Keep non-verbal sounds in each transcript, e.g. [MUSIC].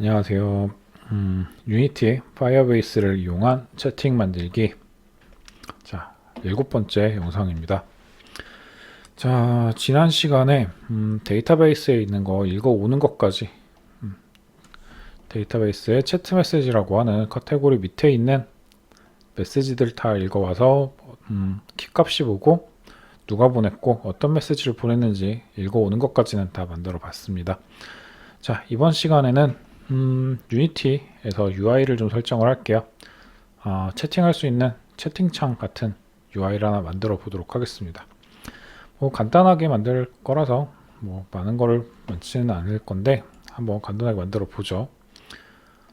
안녕하세요. 음, 유니티의 파이어베이스를 이용한 채팅 만들기. 자, 일곱 번째 영상입니다. 자, 지난 시간에 음, 데이터베이스에 있는 거 읽어오는 것까지 음, 데이터베이스의 채트 메시지라고 하는 카테고리 밑에 있는 메시지들 다 읽어와서 음, 키값이 보고 누가 보냈고 어떤 메시지를 보냈는지 읽어오는 것까지는 다 만들어 봤습니다. 자, 이번 시간에는 음, 유니티에서 UI를 좀 설정을 할게요. 어, 채팅할 수 있는 채팅창 같은 UI를 하나 만들어 보도록 하겠습니다. 뭐 간단하게 만들 거라서 뭐 많은 거를 많지는 않을 건데 한번 간단하게 만들어 보죠.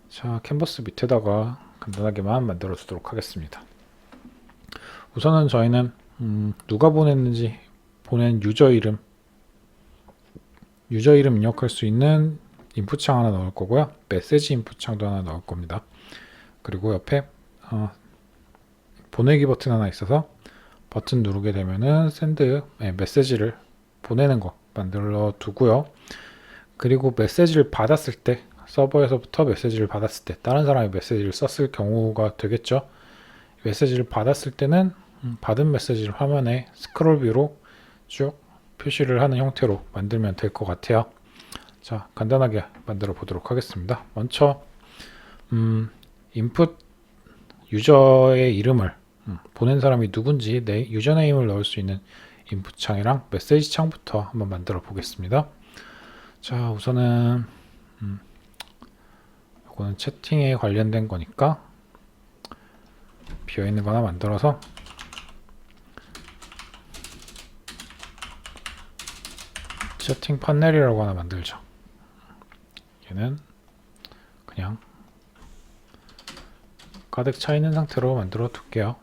자, 캔버스 밑에다가 간단하게만 만들어 주도록 하겠습니다. 우선은 저희는 음, 누가 보냈는지 보낸 유저 이름 유저 이름 입력할 수 있는 인풋 창 하나 넣을 거고요. 메시지 인풋 창도 하나 넣을 겁니다. 그리고 옆에 어, 보내기 버튼 하나 있어서 버튼 누르게 되면은 샌드 네, 메시지를 보내는 거 만들어 두고요. 그리고 메시지를 받았을 때 서버에서부터 메시지를 받았을 때 다른 사람이 메시지를 썼을 경우가 되겠죠. 메시지를 받았을 때는 음, 받은 메시지를 화면에 스크롤 뷰로 쭉 표시를 하는 형태로 만들면 될 것 같아요. 자, 간단하게 만들어 보도록 하겠습니다. 먼저 음, 인풋 유저의 이름을 음, 보낸 사람이 누군지 내 유저네임을 넣을 수 있는 인풋 창이랑 메시지 창부터 한번 만들어 보겠습니다. 자, 우선은 음, 이거는 채팅에 관련된 거니까 비어 있는 거 하나 만들어서 채팅 판넬이라고 하나 만들죠. 얘는 그냥 가득 차 있는 상태로 만들어 둘게요.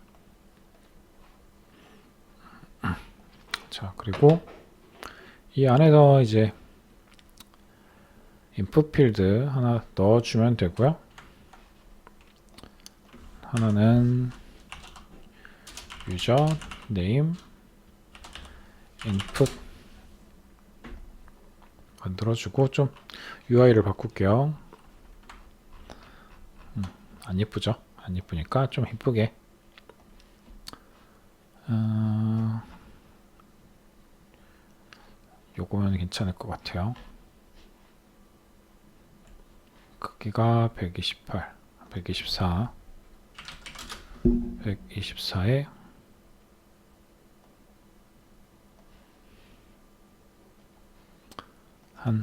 자, 그리고 이 안에서 이제 인풋 필드 하나 넣어주면 되고요. 하나는 유저 네임 인풋 만들어주고 좀 UI를 바꿀게요. 음, 안 예쁘죠? 안 예쁘니까 좀 이쁘게. 어, 요거면 괜찮을 것 같아요. 크기가 128, 124, 124에 한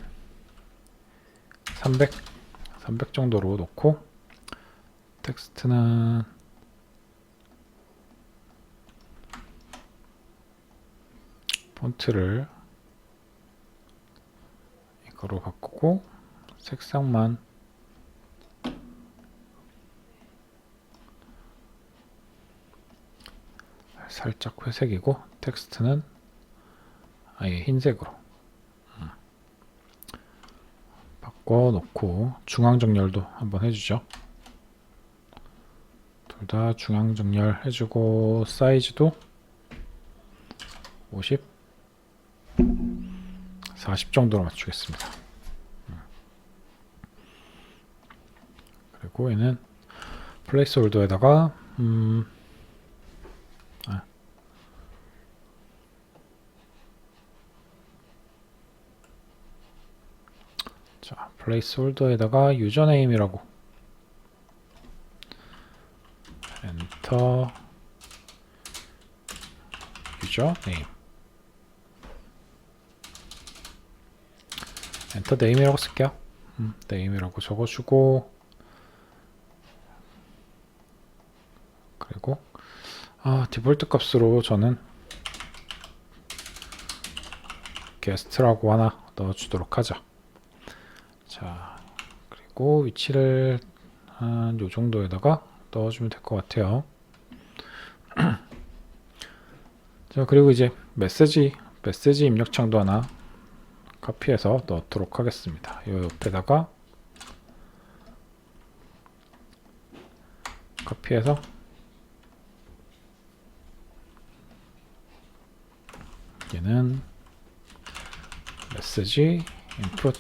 300, 300 정도로 놓고 텍스트는 폰트를 이거로 바꾸고 색상만 살짝 회색이고 텍스트는 아예 흰색으로 바꿔 놓고 중앙 정렬도 한번 해주죠. 둘 다 중앙 정렬 해주고 사이즈도 50, 40 정도로 맞추겠습니다. 그리고 얘는 플레이스 홀더에다가 음, 아, 자, 플레이스홀더에다가 유저네임이라고 엔터 유저네임 엔터 네임이라고 쓸게요. 음, 네임이라고 적어주고 그리고 아, 디폴트 값으로 저는 게스트라고 하나 넣어주도록 하죠. 자, 그리고 위치를 한 요 정도에다가 넣어주면 될 것 같아요. [CLEARS THROAT] 자, 그리고 이제 메시지, 메시지 입력창도 하나 카피해서 넣도록 하겠습니다. 요 옆에다가 카피해서 얘는 메시지 인풋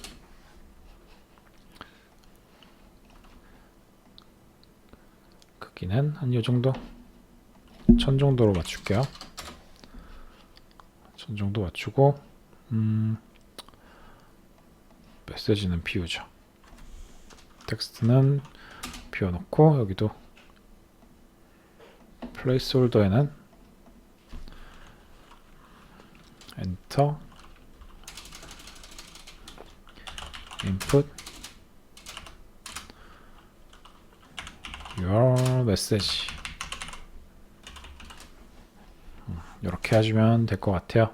여 기는 한 요 정도 천 정도로 맞출게요. 천 정도 맞추고 음, 메시지는 비우죠. 텍스트는 비워놓고 여기도 플레이스홀더에는 엔터 input your message 이렇게 하시면 될 것 같아요.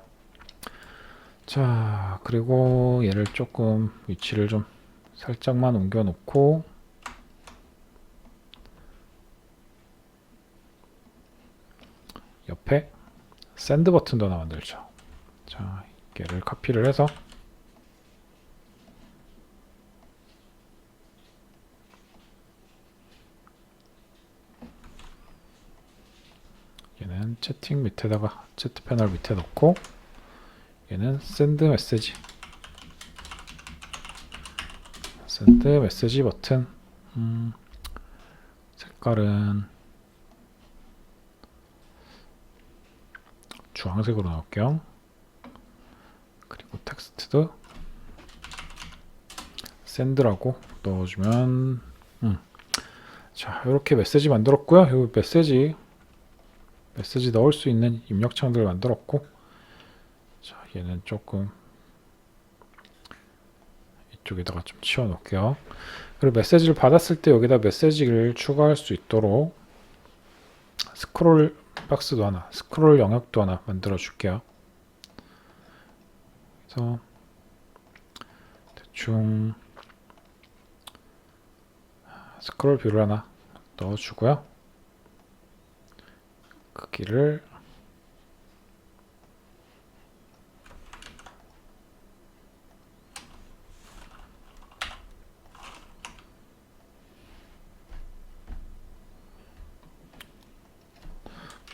자, 그리고 얘를 조금 위치를 좀 살짝만 옮겨 놓고 옆에 샌드 버튼도 하나 만들죠. 자, 얘를 카피를 해서 얘는 채팅 밑에다가 채트 패널 밑에 넣고 얘는 샌드 메시지 샌드 메시지 버튼. 음, 색깔은 주황색으로 넣을게요. 그리고 텍스트도 샌드라고 넣어주면 음. 자 이렇게 메시지 만들었고요. 이 메시지 메시지 넣을 수 있는 입력창들을 만들었고 자 얘는 조금 이쪽에다가 좀 치워 놓을게요. 그리고 메시지를 받았을 때 여기다 메시지를 추가할 수 있도록 스크롤 박스도 하나 스크롤 영역도 하나 만들어 줄게요. 그래서 대충 스크롤 뷰를 하나 넣어 주고요 크기를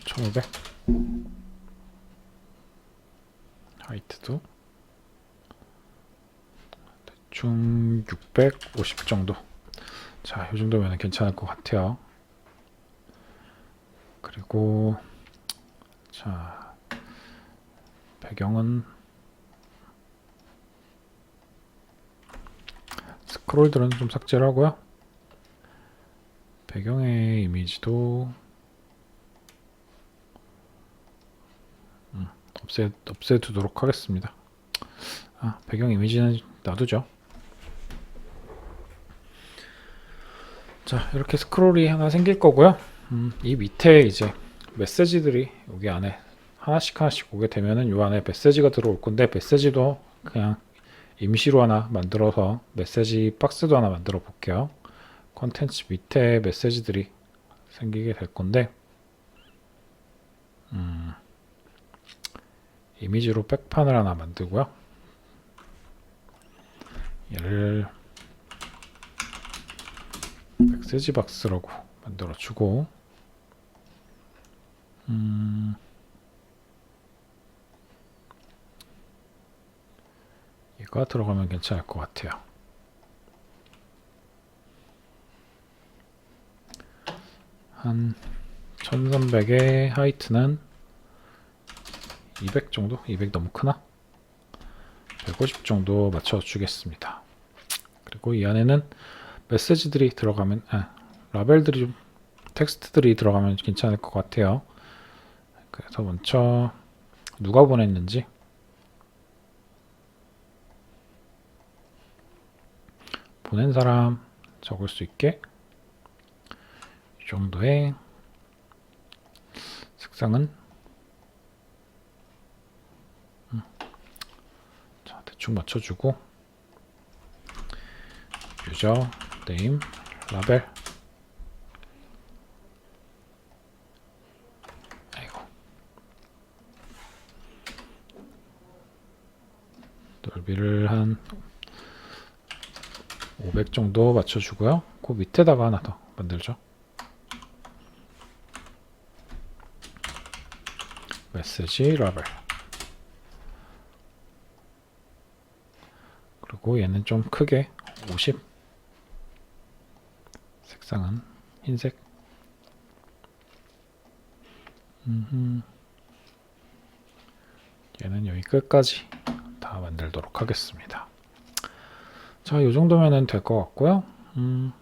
천오백? 하이트도? 대충 650 정도. 자, 이 정도면 괜찮을 것 같아요. 그리고 자 배경은 스크롤들은 좀 삭제를 하고요. 배경의 이미지도 음, 없애 없애두도록 하겠습니다. 아, 배경 이미지는 놔두죠. 자, 이렇게 스크롤이 하나 생길 거고요. 음, 이 밑에 이제 메시지들이 여기 안에 하나씩 하나씩 오게 되면은 요 안에 메시지가 들어올 건데 메시지도 그냥 임시로 하나 만들어서 메시지 박스도 하나 만들어 볼게요. 컨텐츠 밑에 메시지들이 생기게 될 건데 음, 이미지로 백판을 하나 만들고요. 얘를 메시지 박스라고 만들어 주고 음, 얘가 들어가면 괜찮을 것 같아요. 한 1300의 하이트는 200 정도? 200 너무 크나? 150 정도 맞춰 주겠습니다. 그리고 이 안에는 메시지들이 들어가면 아, 라벨들이 좀 텍스트들이 들어가면 괜찮을 것 같아요. 그래서 먼저 누가 보냈는지. 보낸 사람 적을 수 있게 이 정도의 색상은? 음. 자 대충 맞춰주고. 유저 네임 라벨 아이고 넓이를 한 500 정도 맞춰주고요. 그 밑에다가 하나 더 만들죠. 메시지 라벨 그리고 얘는 좀 크게 50 색상은 흰색 음흠. 얘는 여기 끝까지 다 만들도록 하겠습니다. 자, 이 정도면은 될것 같고요. 음,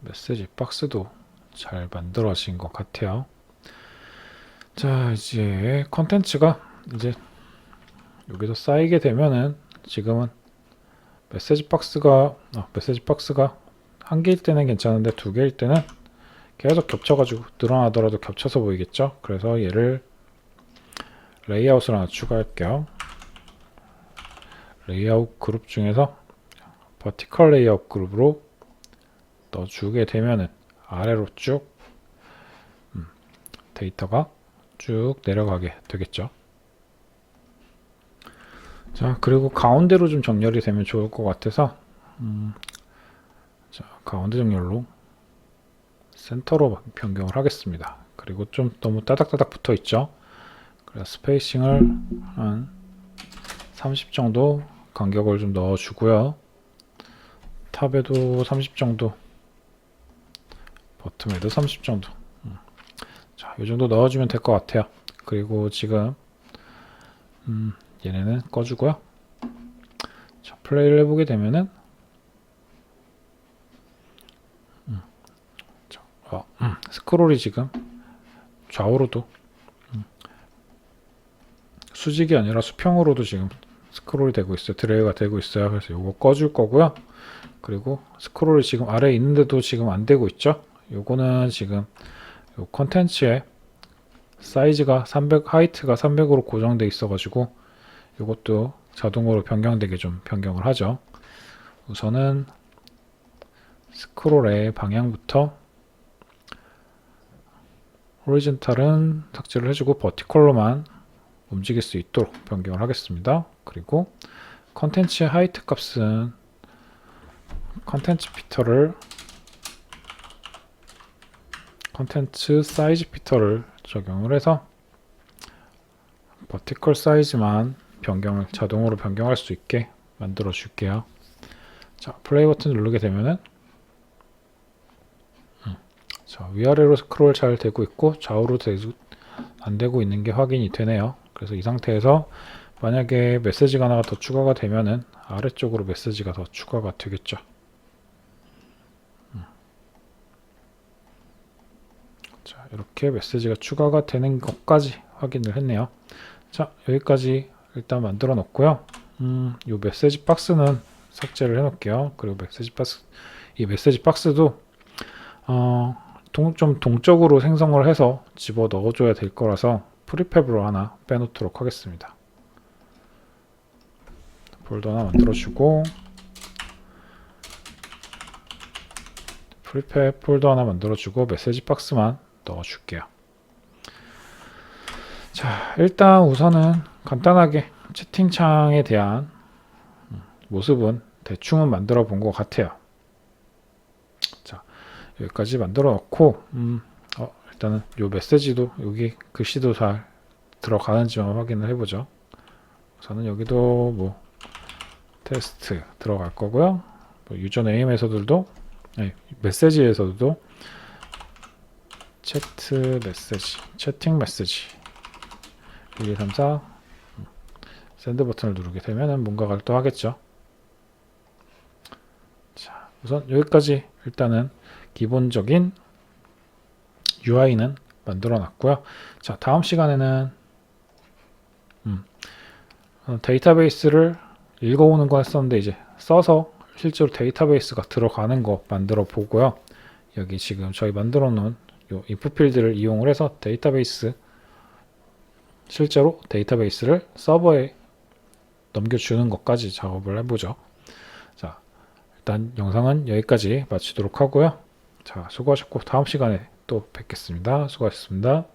메시지 박스도 잘 만들어진 것 같아요. 자, 이제 컨텐츠가 이제 여기서 쌓이게 되면은 지금은 메시지 박스가 아, 메시지 박스가 한 개일 때는 괜찮은데 두 개일 때는 계속 겹쳐가지고 늘어나더라도 겹쳐서 보이겠죠? 그래서 얘를 레이아웃을 하나 추가할게요. 레이아웃 그룹 중에서 버티컬 레이아웃 그룹으로 넣어주게 되면은 아래로 쭉 음, 데이터가 쭉 내려가게 되겠죠. 자, 그리고 가운데로 좀 정렬이 되면 좋을 것 같아서 음, 자, 가운데 정렬로 센터로 변경을 하겠습니다. 그리고 좀 너무 따닥따닥 붙어 있죠. 그래서 스페이싱을 한 30 정도 간격을 좀 넣어 주고요. 탑에도 30 정도, 버튼에도 30 정도. 음. 자, 이 정도 넣어주면 될 것 같아요. 그리고 지금 음, 얘네는 꺼주고요. 자, 플레이를 해보게 되면은 음, 자, 어, 음, 스크롤이 지금 좌우로도 음, 수직이 아니라 수평으로도 지금 스크롤이 되고 있어요. 드래그가 되고 있어요. 그래서 요거 꺼줄 거고요. 그리고 스크롤이 지금 아래에 있는데도 지금 안 되고 있죠. 요거는 지금 요 컨텐츠에 사이즈가 300 하이트가 300으로 고정돼 있어 가지고 요것도 자동으로 변경되게 좀 변경을 하죠. 우선은 스크롤의 방향부터 호리젠탈은 삭제를 해주고 버티컬로만 움직일 수 있도록 변경을 하겠습니다. 그리고 컨텐츠 하이트 값은 컨텐츠 피터를 컨텐츠 사이즈 피터를 적용을 해서 버티컬 사이즈만 변경을 자동으로 변경할 수 있게 만들어 줄게요. 자, 플레이 버튼 누르게 되면은 음, 자, 위아래로 스크롤 잘 되고 있고 좌우로 되고 안 되고 있는 게 확인이 되네요. 그래서 이 상태에서 만약에 메시지가 하나가 더 추가가 되면은 아래쪽으로 메시지가 더 추가가 되겠죠. 음. 자, 이렇게 메시지가 추가가 되는 것까지 확인을 했네요. 자, 여기까지 일단 만들어 놓고요. 음, 이 메시지 박스는 삭제를 해 놓을게요. 그리고 메시지 박스, 이 메시지 박스도 어, 동, 좀 동적으로 생성을 해서 집어 넣어줘야 될 거라서 프리팹으로 하나 빼놓도록 하겠습니다. 폴더 하나 만들어주고 프리팹 폴더 하나 만들어주고 메시지 박스만 넣어줄게요. 자, 일단 우선은 간단하게 채팅창에 대한 모습은 대충은 만들어 본 것 같아요. 자, 여기까지 만들어 놓고, 음, 어, 일단은 요 메시지도 여기 글씨도 잘 들어가는지만 확인을 해보죠. 우선은 여기도 뭐 테스트 들어갈 거고요. 뭐 유저 네임에서들도 아니, 메시지에서도 채트 메시지, 채팅 메시지 1, 2, 3, 4 샌드 버튼을 누르게 되면 뭔가가 또 하겠죠. 자, 우선 여기까지 일단은 기본적인 UI는 만들어 놨고요. 자, 다음 시간에는 음, 어, 데이터베이스를 읽어오는 거 했었는데 이제 써서 실제로 데이터베이스가 들어가는 거 만들어 보고요. 여기 지금 저희 만들어 놓은 요 input 필드를 이용을 해서 데이터베이스 실제로 데이터베이스를 서버에 넘겨주는 것까지 작업을 해보죠. 자, 일단 영상은 여기까지 마치도록 하고요. 자, 수고하셨고 다음 시간에 또 뵙겠습니다. 수고하셨습니다.